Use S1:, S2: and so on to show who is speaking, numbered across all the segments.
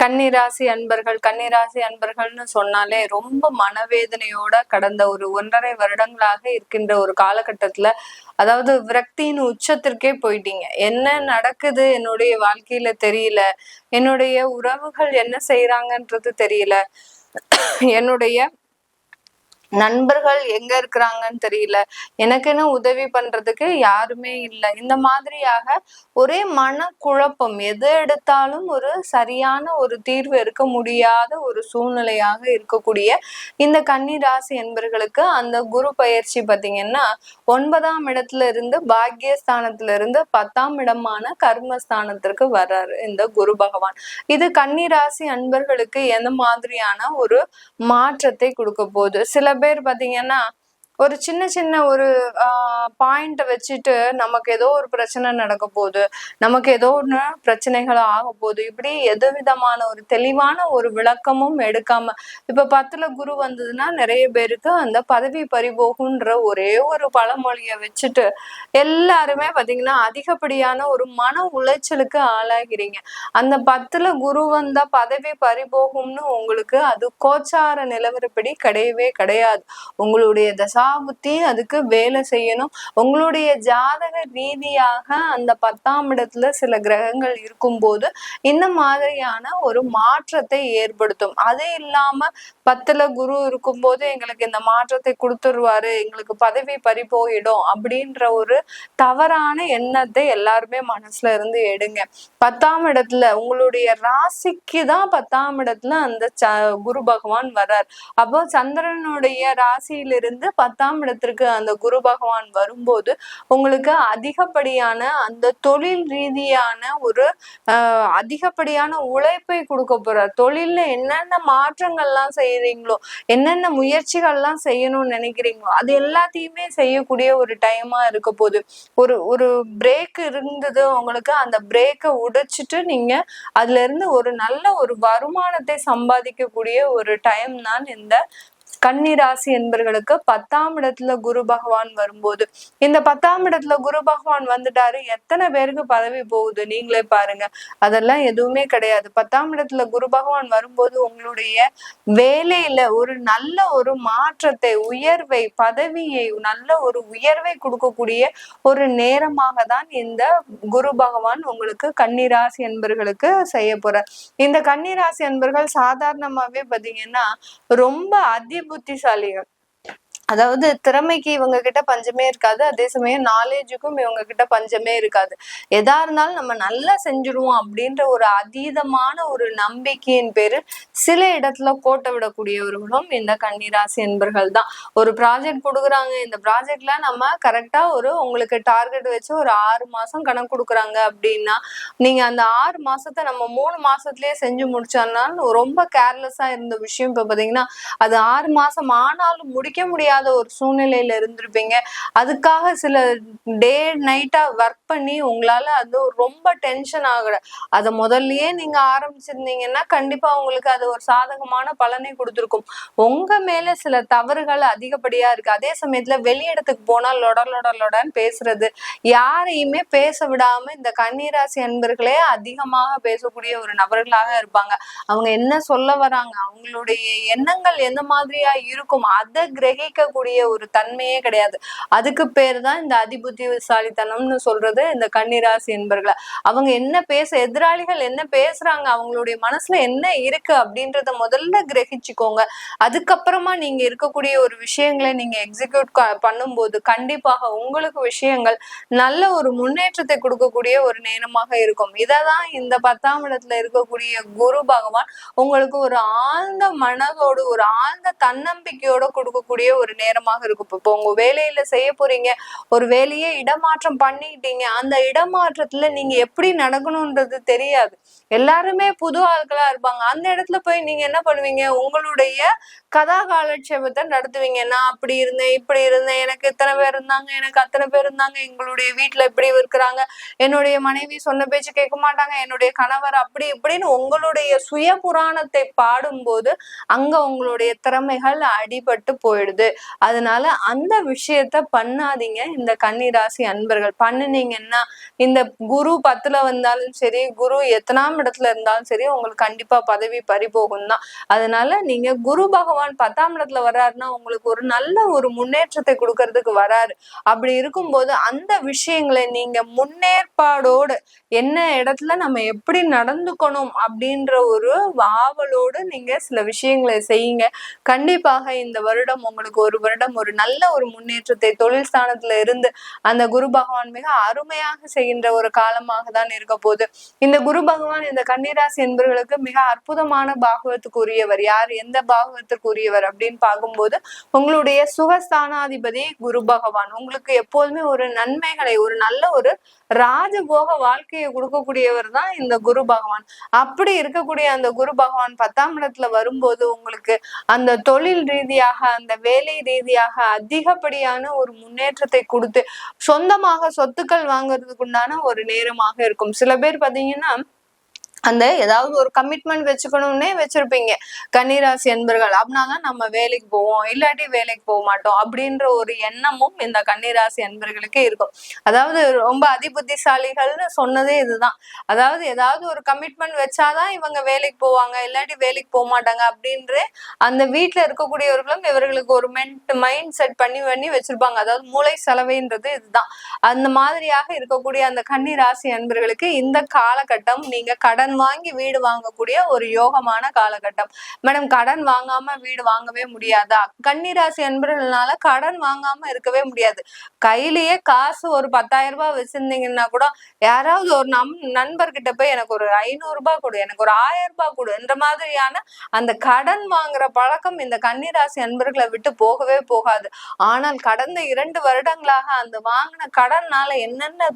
S1: கன்னிராசி அன்பர்கள் கன்னிராசி அன்பர்கள்னு சொன்னாலே ரொம்ப மனவேதனையோட கடந்த ஒரு ஒன்றரை வருடங்களாக இருக்கின்ற ஒரு காலகட்டத்துல அதாவது விரக்தியின் உச்சத்திற்கே போயிட்டீங்க. என்ன நடக்குது? என்னுடைய வாழ்க்கையில தெரியல. என்னுடைய உறவுகள் என்ன செய்யறாங்கன்றது தெரியல. என்னுடைய நண்பர்கள் எங்க இருக்கிறாங்கன்னு தெரியல. எனக்குன்னு உதவி பண்றதுக்கு யாருமே இல்லை. இந்த மாதிரியாக ஒரே மன குழப்பம் எது எடுத்தாலும் ஒரு சரியான ஒரு தீர்வு இருக்க முடியாத ஒரு சூழ்நிலையாக இருக்கக்கூடிய இந்த கன்னி ராசி என்பர்களுக்கு அந்த குரு பயிற்சி பார்த்தீங்கன்னா ஒன்பதாம் இடத்துல இருந்து பாக்கியஸ்தானத்துல இருந்து பத்தாம் இடமான கர்மஸ்தானத்திற்கு வர்றாரு இந்த குரு பகவான். இது கன்னி ராசி அன்பர்களுக்கு எந்த மாதிரியான ஒரு மாற்றத்தை கொடுக்க போகுது? சில பேர் பாத்தீங்கன்னா ஒரு சின்ன சின்ன ஒரு பாயிண்ட வச்சுட்டு நமக்கு ஏதோ ஒரு பிரச்சனை நடக்க போகுது நமக்கு ஏதோ ஒன்று பிரச்சனைகள் ஆக போகுது இப்படி எது விதமான ஒரு தெளிவான ஒரு விளக்கமும் எடுக்காம இப்ப பத்துல குரு வந்ததுன்னா நிறைய பேருக்கு அந்த பதவி பறிபோகுன்ற ஒரே ஒரு பழமொழியை வச்சுட்டு எல்லாருமே பாத்தீங்கன்னா அதிகப்படியான ஒரு மன உளைச்சலுக்கு ஆளாகிறீங்க. அந்த பத்துல குரு வந்தா பதவி பறிபோகும்னு உங்களுக்கு அது கோச்சார நிலவரப்படி கிடையவே கிடையாது. உங்களுடைய தசா புத்தி அதுக்கு வேலை செய்யணும். உங்களுடைய ஜாதக ரீதியாக அந்த பத்தாம் இடத்துல சில கிரகங்கள் இருக்கும்போது இந்த மாதிரியான ஒரு மாற்றத்தை ஏற்படுத்தும். அது இல்லாம பத்துல குரு இருக்கும்போது எங்களுக்கு இந்த மாற்றத்தை கொடுத்துருவாரு எங்களுக்கு பதவி பறி போயிடும் அப்படின்ற ஒரு தவறான எண்ணத்தை எல்லாருமே மனசுல இருந்து எடுங்க. பத்தாம் இடத்துல உங்களுடைய ராசிக்கு தான் பத்தாம் இடத்துல அந்த குரு பகவான் வர்றார். அப்போ சந்திரனுடைய ராசியிலிருந்து பத்தாம் இடத்திற்கு அந்த குரு பகவான் வரும்போது உங்களுக்கு அதிகப்படியான அந்த தொழில் ரீதியான ஒரு அதிகப்படியான உழைப்பை கொடுக்க போறார். தொழில்ல என்னென்ன மாற்றங்கள்லாம் செய்யறீங்களோ என்னென்ன முயற்சிகள்லாம் செய்யணும்னு நினைக்கிறீங்களோ அது எல்லாத்தையுமே செய்யக்கூடிய ஒரு டைமா இருக்க போகுது ஒரு ஒரு பிரேக் இருந்தது உங்களுக்கு அந்த பிரேக்கை உடைச்சிட்டு நீங்க அதுல இருந்து ஒரு நல்ல ஒரு வருமானத்தை சம்பாதிக்கக்கூடிய ஒரு டைம் தான் இந்த கன்னிராசி என்பர்களுக்கு பத்தாம் இடத்துல குரு பகவான் வரும்போது இந்த பத்தாம் இடத்துல குரு பகவான் வந்துட்டாரு எத்தனை பேருக்கு பதவி போகுது நீங்களே பாருங்க. அதெல்லாம் எதுவுமே கிடையாது. பத்தாம் இடத்துல குரு பகவான் வரும்போது உங்களுடைய வேலையில ஒரு நல்ல ஒரு மாற்றத்தை உயர்வை பதவியை நல்ல ஒரு உயர்வை கொடுக்கக்கூடிய ஒரு நேரமாக தான் இந்த குரு பகவான் உங்களுக்கு கன்னிராசி என்பர்களுக்கு செய்ய போற இந்த கன்னிராசி என்பர்கள் சாதாரணமாவே பாத்தீங்கன்னா ரொம்ப அதி बुद्धिशाली है। அதாவது திறமைக்கு இவங்க கிட்ட பஞ்சமே இருக்காது. அதே சமயம் நாலேஜுக்கும் இவங்க கிட்ட பஞ்சமே இருக்காது. எதா இருந்தாலும் நம்ம நல்லா செஞ்சுருவோம் அப்படின்ற ஒரு அதீதமான ஒரு நம்பிக்கையின் பேரு சில இடத்துல கோட்டை விடக்கூடியவர்களும் இந்த கன்னிராசி என்பர்கள் தான். ஒரு ப்ராஜெக்ட் கொடுக்குறாங்க. இந்த ப்ராஜெக்ட்ல நம்ம கரெக்டா ஒரு உங்களுக்கு டார்கெட் வச்சு ஒரு ஆறு மாசம் கணக்கு கொடுக்குறாங்க அப்படின்னா நீங்க அந்த ஆறு மாசத்தை நம்ம மூணு மாசத்துலயே செஞ்சு முடிச்சோம்னா ரொம்ப கேர்லெஸ்ஸா இருந்த விஷயம் இப்ப பாத்தீங்கன்னா அது ஆறு மாசம் ஆனாலும் முடிக்க முடியாது ஒரு சூழ்நிலையில இருந்திருப்பீங்க. அதுக்காக சில டே நைட்டா ஒர்க் பண்ணி உங்களால அது ரொம்ப டென்ஷன் ஆகுற அதை முதல்லயே நீங்க ஆரம்பிச்சிருந்தீங்கன்னா கண்டிப்பா உங்களுக்கு அது ஒரு சாதகமான பலனை கொடுத்துருக்கும். உங்க மேல சில தவறுகள் அதிகப்படியா இருக்கு. அதே சமயத்துல வெளியிடத்துக்கு போனா லொட லொட லொடன்னு பேசுறது. யாரையுமே பேச விடாம இந்த கன்னிராசி அன்பர்களே அதிகமாக பேசக்கூடிய ஒரு நபர்களாக இருப்பாங்க. அவங்க என்ன சொல்ல வராங்க? அவங்களுடைய எண்ணங்கள் எந்த மாதிரியா இருக்கும்? அதை கிரகிக்க கூடிய ஒரு தன்மையே கிடையாது. அதுக்கு பேர் தான் இந்த அதிபுத்திசாலித்தனம்னு சொல்றது இந்த கன்னிராசி என்பர்களை. அவங்க என்ன பேச எதிராளிகள் என்ன பேசுறாங்க அவங்களுடைய மனசுல என்ன இருக்கு அப்படின்றத முதல்ல கிரகிச்சுக்கோங்க. அதுக்கப்புறமா நீங்க இருக்கக்கூடிய ஒரு விஷயங்களை நீங்க எக்ஸிக்யூட் பண்ணும்போது கண்டிப்பாக உங்களுக்கு விஷயங்கள் நல்ல ஒரு முன்னேற்றத்தை கொடுக்கக்கூடிய ஒரு நேரமாக இருக்கும். இததான் இந்த பத்தாம் இடத்துல இருக்கக்கூடிய குரு பகவான் உங்களுக்கு ஒரு ஆழ்ந்த மனதோடு ஒரு ஆழ்ந்த தன்னம்பிக்கையோட கொடுக்கக்கூடிய ஒரு நேரமாக இருக்கும். இப்போ உங்க வேலையில செய்ய போறீங்க. ஒரு வேலையே இடமாற்றம் பண்ணிட்டீங்க அந்த இடமாற்றத்துல நீங்க எப்படி நடக்கணும்ன்றது தெரியாது. எல்லாருமே புது ஆட்களா இருப்பாங்க. அந்த இடத்துல போய் நீங்க என்ன பண்ணுவீங்க? உங்களுடைய கதா காலட்சேபத்தை நடத்துவீங்க. நான் அப்படி இருந்தேன் இப்படி இருந்தேன் எனக்கு இத்தனை பேர் இருந்தாங்க எனக்கு அத்தனை பேர் இருந்தாங்க எங்களுடைய வீட்டுல இப்படி இருக்கிறாங்க என்னுடைய மனைவி சொன்ன பேச்சு கேட்க மாட்டாங்க என்னுடைய கணவர் அப்படி இப்படின்னு உங்களுடைய சுய புராணத்தை பாடும்போது அங்க உங்களுடைய திறமைகள் அடிபட்டு போயிடுது. அதனால அந்த விஷயத்த பண்ணாதீங்க. இந்த கன்னிராசி அன்பர்கள் பண்ணுனீங்கன்னா இந்த குரு பத்துல வந்தாலும் சரி குரு எத்தனாம் பத்தாம் இடத்துல இருந்தாலும் சரி உங்களுக்கு கண்டிப்பா பதவி பறிபோகும் தான் அதனால நீங்க குரு பகவான் பத்தாம் இடத்துல வர்றாருன்னா உங்களுக்கு ஒரு நல்ல ஒரு முன்னேற்றத்தை கொடுக்கறதுக்கு வராரு. அப்படி இருக்கும்போது அந்த விஷயங்களை நீங்க முன்னேற்பாடோடு என்ன இடத்துல நம்ம எப்படி நடந்துக்கணும் அப்படின்ற ஒரு ஆவலோடு நீங்க சில விஷயங்களை செய்யுங்க. கண்டிப்பாக இந்த வருடம் உங்களுக்கு ஒரு வருடம் ஒரு நல்ல ஒரு முன்னேற்றத்தை தொழில் ஸ்தானத்துல இருந்து அந்த குரு பகவான் மிக அருமையாக செய்கின்ற ஒரு காலமாக தான் இருக்க போகுது. இந்த குரு பகவான் இந்த கன்னிராசி என்பவர்களுக்கு மிக அற்புதமான பாகவத்துக்கு உரியவர் யார்? எந்த பாகவத்துக்கு உரியவர் அப்படின்னு பார்க்கும்போது உங்களுடைய சுகஸ்தானாதிபதி குரு பகவான். உங்களுக்கு எப்போதுமே ஒரு நன்மைகளை ஒரு நல்ல ஒரு ராஜபோக வாழ்க்கையை கொடுக்கக்கூடியவர் தான் இந்த குரு பகவான். அப்படி இருக்கக்கூடிய அந்த குரு பகவான் பத்தாம் இடத்துல வரும்போது உங்களுக்கு அந்த தொழில் ரீதியாக அந்த வேலை ரீதியாக அதிகப்படியான ஒரு முன்னேற்றத்தை கொடுத்து சொந்தமாக சொத்துக்கள் வாங்குறதுக்கு உண்டான ஒரு நேரமாக இருக்கும். சில பேர் பாத்தீங்கன்னா அந்த ஏதாவது ஒரு கமிட்மெண்ட் வச்சுக்கணும்னே வச்சிருப்பீங்க. கன்னிராசி என்பர்கள் அப்படின்னாதான் நம்ம வேலைக்கு போவோம் இல்லாட்டி வேலைக்கு போக மாட்டோம் அப்படின்ற ஒரு எண்ணமும் இந்த கன்னிராசி என்பர்களுக்கு இருக்கும். அதாவது ரொம்ப அதிபுத்திசாலிகள்னு சொன்னதே இதுதான். அதாவது ஏதாவது ஒரு கமிட்மெண்ட் வச்சாதான் இவங்க வேலைக்கு போவாங்க இல்லாட்டி வேலைக்கு போக மாட்டாங்க அப்படின்ற அந்த வீட்டுல இருக்கக்கூடியவர்களும் இவர்களுக்கு ஒரு மென்ட் மைண்ட் செட் பண்ணி பண்ணி வச்சிருப்பாங்க. அதாவது மூளை செலவைன்றது இதுதான். அந்த மாதிரியாக இருக்கக்கூடிய அந்த கன்னிராசி என்பர்களுக்கு இந்த காலகட்டம் நீங்க கடன் கடன் வாங்கி வீடு வாங்கக்கூடிய ஒரு யோகமான காலகட்டம். மேடம் கடன் வாங்காம வீடு வாங்கவே முடியாதா? கன்னிராசி அன்பர்கள்னால கடன் வாங்காம இருக்கவே முடியாது. கையிலேயே காசு ஒரு பத்தாயிரம் ரூபாய் வச்சிருந்தீங்கன்னா கூட யாராவது ஒரு நம் நண்பர்கிட்ட போய் எனக்கு ஒரு ஐநூறு ரூபாய் கொடு எனக்கு ஒரு ஆயிரம் ரூபாய் கொடு என்ற மாதிரியான அந்த கடன் வாங்குற பழக்கம் இந்த கன்னிராசி அன்பர்களை விட்டு போகவே போகாது. ஆனால் கடந்த இரண்டு வருடங்களாக அந்த வாங்கின கடன்னால என்னென்ன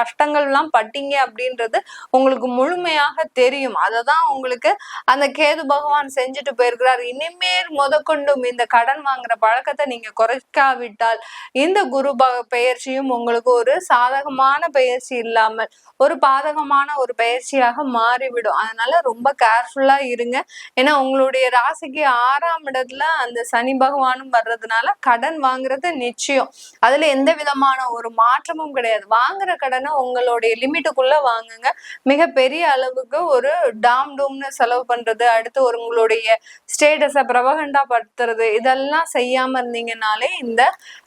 S1: கஷ்டங்கள் எல்லாம் பட்டீங்க அப்படின்றது உங்களுக்கு முழுமை முழுமையாக தெரியும். அததான் உங்களுக்கு அந்த கேது பகவான் செஞ்சுட்டு போயிருக்கிறார். இனிமேல் முதற்கொண்டும் இந்த கடன் வாங்குற பழக்கத்தை நீங்க குறைக்காவிட்டால் இந்த குரு பயிற்சியும் உங்களுக்கு ஒரு சாதகமான பயிற்சி இல்லாமல் ஒரு பாதகமான ஒரு பயிற்சியாக மாறிவிடும். அதனால ரொம்ப கேர்ஃபுல்லா இருங்க. ஏன்னா உங்களுடைய ராசிக்கு ஆறாம் இடத்துல அந்த சனி பகவானும் வர்றதுனால கடன் வாங்குறது நிச்சயம். அதுல எந்த விதமான ஒரு மாற்றமும் கிடையாது. வாங்குற கடனை உங்களுடைய லிமிட்டுக்குள்ள வாங்குங்க. மிக பெரிய அளவுக்கு ஒரு டாம் டூம்னு செலவு பண்றது அடுத்து ஒரு உங்களுடைய ஸ்டேட்டஸை பிரபகண்டா படுத்துறது இதெல்லாம் செய்யாம இருந்தீங்கனாலே இந்த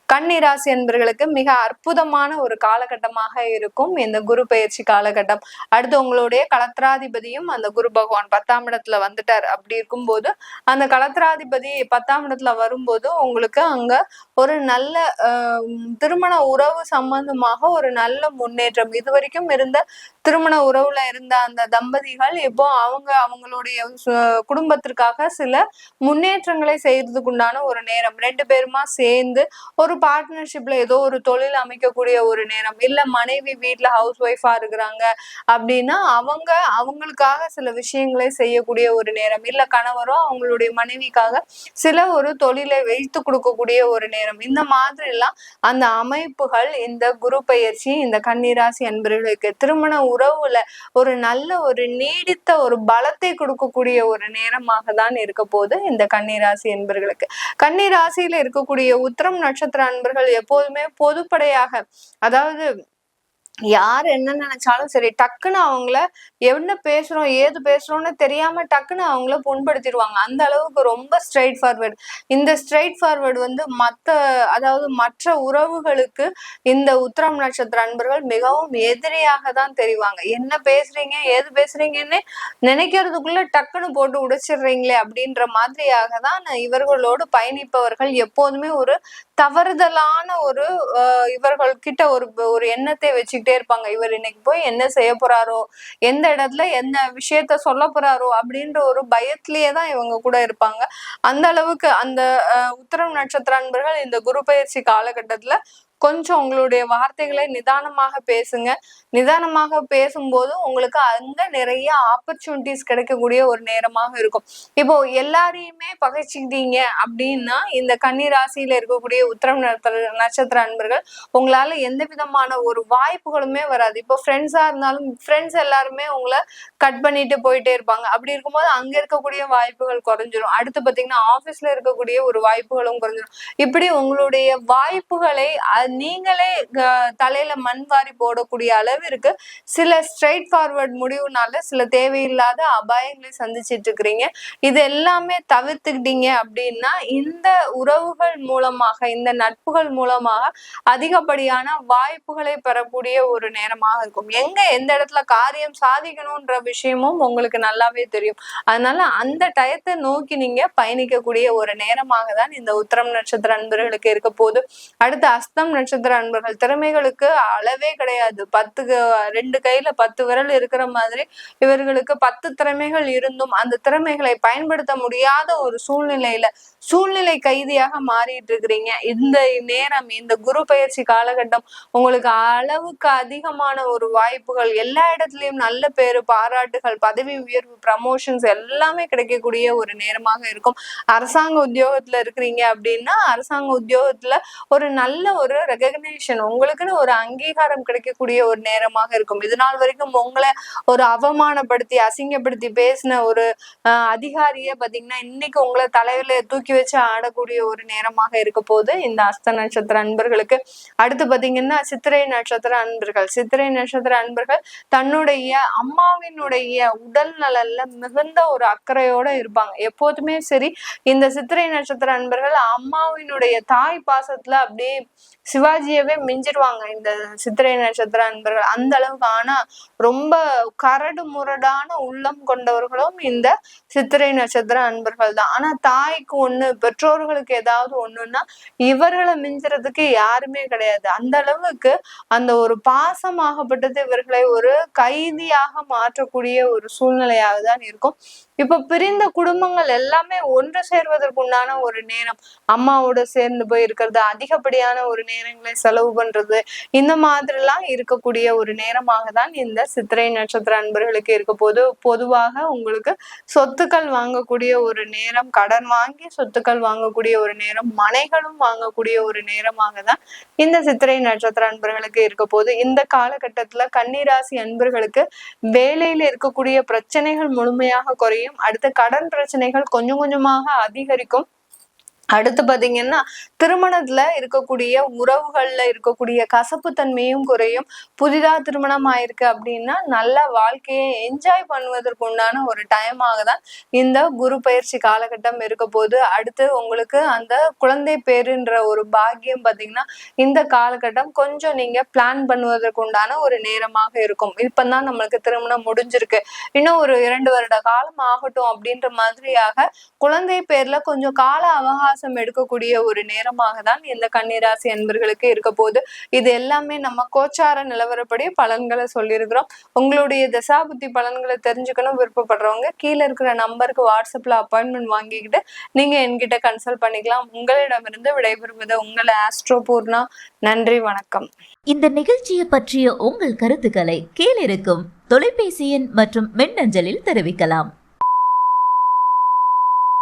S1: கன்னிராசி என்பர்களுக்கு மிக அற்புதமான ஒரு காலகட்டமாக இருக்கும். இந்த குரு பயிற்சி காலகட்டம். அடுத்து உங்களுடைய களத்திராதிபதியும் அந்த குரு பகவான் பத்தாம் இடத்துல வந்துட்டார். அப்படி இருக்கும்போது அந்த கலத்திராதிபதி பத்தாம் இடத்துல வரும்போது உங்களுக்கு அங்க ஒரு நல்ல திருமண உறவு சம்பந்தமாக ஒரு நல்ல முன்னேற்றம். இது வரைக்கும் இருந்த திருமண உறவுல இருந்த அந்த தம்பதிகள் இப்போ அவங்க அவங்களுடைய குடும்பத்திற்காக சில முன்னேற்றங்களை செய்யறதுக்கு உண்டான ஒரு நேரம். ரெண்டு பேருமா சேர்ந்து ஒரு பார்ட்னர்ஷிப்ல ஏதோ ஒரு தொழில் அமைக்கக்கூடிய ஒரு நேரம். இல்ல மனைவி வீட்டுல ஹவுஸ் ஒய்ஃபா இருக்கிறாங்க அப்படின்னா அவங்க அவங்களுக்காக சில விஷயங்களை செய்யக்கூடிய ஒரு நேரம். இல்ல கணவரோ அவங்களுடைய மனைவிக்காக சில ஒரு தொழிலை வைத்து கொடுக்கக்கூடிய ஒரு நேரம். இந்த மாதிரி எல்லாம் அந்த அமைப்புகள் இந்த குரு பயிற்சி இந்த கன்னிராசி அன்பர்களுக்கு திருமண உறவுல ஒரு நல்ல ஒரு நீடித்த ஒரு பலத்தை கொடுக்கக்கூடிய ஒரு நேரமாக தான் இருக்க போது இந்த கன்னிராசி என்பர்களுக்கு கன்னிராசியில இருக்கக்கூடிய உத்திரம் நட்சத்திர அன்பர்கள் எப்போதுமே பொதுப்படையாக அதாவது யார் என்ன நினைச்சாலும் சரி டக்குன்னு அவங்கள என்ன பேசுறோம் ஏது பேசுறோம்னு தெரியாம டக்குன்னு அவங்கள புண்படுத்திடுவாங்க. அந்த அளவுக்கு ரொம்ப ஸ்ட்ரைட் ஃபார்வர்டு இந்த ஸ்ட்ரைட் ஃபார்வர்டு வந்து மத்த அதாவது மற்ற உறவுகளுக்கு இந்த உத்திரம் நட்சத்திர அன்பர்கள் மிகவும் எதிரியாக தான் தெரிவாங்க. என்ன பேசுறீங்க ஏது பேசுறீங்கன்னு நினைக்கிறதுக்குள்ள டக்குன்னு போட்டு உடைச்சிடுறீங்களே அப்படின்ற மாதிரியாக தான் இவர்களோடு பயணிப்பவர்கள் எப்போதுமே ஒரு தவறுதலான ஒரு இவர்கள் கிட்ட ஒரு ஒரு எண்ணத்தை வச்சுக்கிட்டே இருப்பாங்க. இவர் இன்னைக்கு போய் என்ன செய்ய போறாரோ எந்த இடத்துல என்ன விஷயத்த சொல்ல போறாரோ அப்படின்ற ஒரு பயத்திலேயே தான் இவங்க கூட இருப்பாங்க. அந்த அளவுக்கு அந்த உத்தரம் நட்சத்திர அன்பர்கள் இந்த குரு பயிற்சி காலகட்டத்துல கொஞ்சம் உங்களுடைய வார்த்தைகளை நிதானமாக பேசுங்க. நிதானமாக பேசும்போது உங்களுக்கு அங்க நிறைய ஆப்பர்ச்சுனிட்டிஸ் கிடைக்கக்கூடிய ஒரு நேரமாக இருக்கும். இப்போ எல்லாரையுமே பகைச்சிக்கிட்டீங்க அப்படின்னா இந்த கன்னி ராசியில இருக்கக்கூடிய உத்தரம் நட்சத்திர அன்பர்கள் உங்களால எந்த விதமான ஒரு வாய்ப்புகளுமே வராது. இப்போ ஃப்ரெண்ட்ஸா இருந்தாலும் ஃப்ரெண்ட்ஸ் எல்லாருமே உங்களை கட் பண்ணிட்டு போயிட்டே இருப்பாங்க. அப்படி இருக்கும்போது அங்க இருக்கக்கூடிய வாய்ப்புகள் குறைஞ்சிரும். அடுத்து பாத்தீங்கன்னா ஆபீஸ்ல இருக்கக்கூடிய ஒரு வாய்ப்புகளும் குறைஞ்சிரும். இப்படி உங்களுடைய வாய்ப்புகளை நீங்களே தலையில மண் வாரி போடக்கூடிய அளவிற்கு சில ஸ்ட்ரைட் ஃபார்வர்ட் முடிவுனால சில தேவையில்லாத அபாயங்களை சந்திச்சிட்டு இருக்கிறீங்க. இது எல்லாமே தவிர்த்துக்கிட்டீங்க அப்படின்னா இந்த உறவுகள் மூலமாக இந்த நட்புகள் மூலமாக அதிகப்படியான வாய்ப்புகளை பெறக்கூடிய ஒரு நேரமாக இருக்கும். எங்க எந்த இடத்துல காரியம் சாதிக்கணும்ன்ற விஷயமும் உங்களுக்கு நல்லாவே தெரியும். அதனால அந்த டயத்தை நோக்கி நீங்க பயணிக்கக்கூடிய ஒரு நேரமாக தான் இந்த உத்தரம் நட்சத்திர அன்பர்களுக்கு இருக்க போது அடுத்து அஸ்தம் நட்சத்திர அன்பர்கள். திறமைகளுக்கு அளவே கிடையாது. பத்துக்கு ரெண்டு கையில பத்து விரல் இருக்கிற மாதிரி இவர்களுக்கு பத்து திறமைகள் இருந்தும் அந்த திறமைகளை பயன்படுத்த முடியாத ஒரு சூழ்நிலையில சூழ்நிலை கைதியாக மாறிட்டு இருக்கிறீங்க. இந்த நேரம் இந்த குரு பயிற்சி காலகட்டம் உங்களுக்கு அளவுக்கு அதிகமான ஒரு வாய்ப்புகள். எல்லா இடத்துலயும் நல்ல பேரு பாராட்டுகள் பதவி உயர்வு ப்ரமோஷன்ஸ் எல்லாமே கிடைக்கக்கூடிய ஒரு நேரமாக இருக்கும். அரசாங்க உத்தியோகத்துல இருக்கிறீங்க அப்படின்னா அரசாங்க உத்தியோகத்துல ஒரு நல்ல ஒரு ரெகக்னேஷன் உங்களுக்குன்னு ஒரு அங்கீகாரம் கிடைக்கக்கூடிய ஒரு நேரமாக இருக்கும். இது நாள் வரைக்கும் உங்களை ஒரு அவமானப்படுத்தி அசிங்கப்படுத்தி பேசின ஒரு அதிகாரிய பாத்தீங்கன்னா இன்னைக்கு உங்களை தலையில தூக்கி வச்சு ஆடக்கூடிய ஒரு நேரமாக இருக்க போது இந்த அஸ்த நட்சத்திர அன்பர்களுக்கு அடுத்து பாத்தீங்கன்னா சித்திரை நட்சத்திர அன்பர்கள். சித்திரை நட்சத்திர அன்பர்கள் தன்னுடைய அம்மாவினுடைய உடல் நலன்ல மிகுந்த ஒரு அக்கறையோட இருப்பாங்க. எப்போதுமே சரி இந்த சித்திரை நட்சத்திர அன்பர்கள் அம்மாவினுடைய தாய் பாசத்துல அப்படியே சிவாஜியவே மிஞ்சிருவாங்க இந்த சித்திரை நட்சத்திர அன்பர்கள். அந்த அளவுக்கு ஆனா ரொம்ப கரடு முரடான உள்ளம் கொண்டவர்களும் இந்த சித்திரை நட்சத்திர அன்பர்கள் தான். ஆனா தாய்க்கு ஒண்ணு பெற்றோர்களுக்கு ஏதாவது ஒண்ணுன்னா இவர்களை மிஞ்சுறதுக்கு யாருமே கிடையாது. அந்த அளவுக்கு அந்த ஒரு பாசமாகப்பட்டது இவர்களை ஒரு கைதியாக மாற்றக்கூடிய ஒரு சூழ்நிலையாக தான் இருக்கும். இப்ப பிரிந்த குடும்பங்கள் எல்லாமே ஒன்று சேர்வதற்குண்டான ஒரு நேரம். அம்மாவோட சேர்ந்து போய் இருக்கிறது அதிகப்படியான ஒரு நேரங்களை செலவு பண்றது இந்த மாதிரிலாம் இருக்கக்கூடிய ஒரு நேரமாக தான் இந்த சித்திரை நட்சத்திர அன்பர்களுக்கு இருக்க போது பொதுவாக உங்களுக்கு சொத்துக்கள் வாங்கக்கூடிய ஒரு நேரம் கடன் வாங்கி சொத்துக்கள் வாங்கக்கூடிய ஒரு நேரம் மனைகளும் வாங்கக்கூடிய ஒரு நேரமாக தான் இந்த சித்திரை நட்சத்திர அன்பர்களுக்கு இருக்க போது இந்த காலகட்டத்துல கன்னிராசி அன்பர்களுக்கு வேலையில இருக்கக்கூடிய பிரச்சனைகள் முழுமையாக குறையும் அடுத்து கடன் பிரச்சனைகள் கொஞ்சம் கொஞ்சமாக அதிகரிக்கும். அடுத்து பாத்தீங்கன்னா திருமணத்துல இருக்கக்கூடிய உறவுகள்ல இருக்கக்கூடிய கசப்பு தன்மையும் குறையும். புதிதா திருமணம் ஆயிருக்கு அப்படின்னா நல்ல வாழ்க்கையை என்ஜாய் பண்ணுவதற்கு உண்டான ஒரு டைமாக தான் இந்த குரு பயிற்சி காலகட்டம் இருக்க போது அடுத்து உங்களுக்கு அந்த குழந்தை பேருன்ற ஒரு பாக்கியம் பாத்தீங்கன்னா இந்த காலகட்டம் கொஞ்சம் நீங்க பிளான் பண்ணுவதற்கு உண்டான ஒரு நேரமாக இருக்கும். இப்பதான் நம்மளுக்கு திருமணம் முடிஞ்சிருக்கு. இன்னும் ஒரு இரண்டு வருட காலம் ஆகட்டும் அப்படின்ற மாதிரியாக குழந்தை பேர்ல கொஞ்சம் கால அவகாசம் எடுக்கக்கூடிய ஒரு நேரமாக தான் இந்த கன்னிராசி அன்பர்களுக்கு இருக்க போது இது எல்லாமே நம்ம கோச்சார நிலவரப்படி பலன்களை சொல்லியிருக்கிறோம். உங்களுடைய தசாபுத்தி பலன்களை தெரிஞ்சுக்கணும் விருப்பப்படுறவங்க கீழே இருக்கிற நம்பருக்கு வாட்ஸ்அப்ல அப்பாயின்மெண்ட் வாங்கிக்கிட்டு நீங்க என்கிட்ட கன்சல்ட் பண்ணிக்கலாம். உங்களிடமிருந்து விடைபெறுவது உங்களை ஆஸ்ட்ரோ பூர்ணா. நன்றி வணக்கம்.
S2: இந்த நிகழ்ச்சியை பற்றிய உங்கள் கருத்துக்களை கீழிருக்கும் தொலைபேசி எண் மற்றும் மின்னஞ்சலில் தெரிவிக்கலாம்.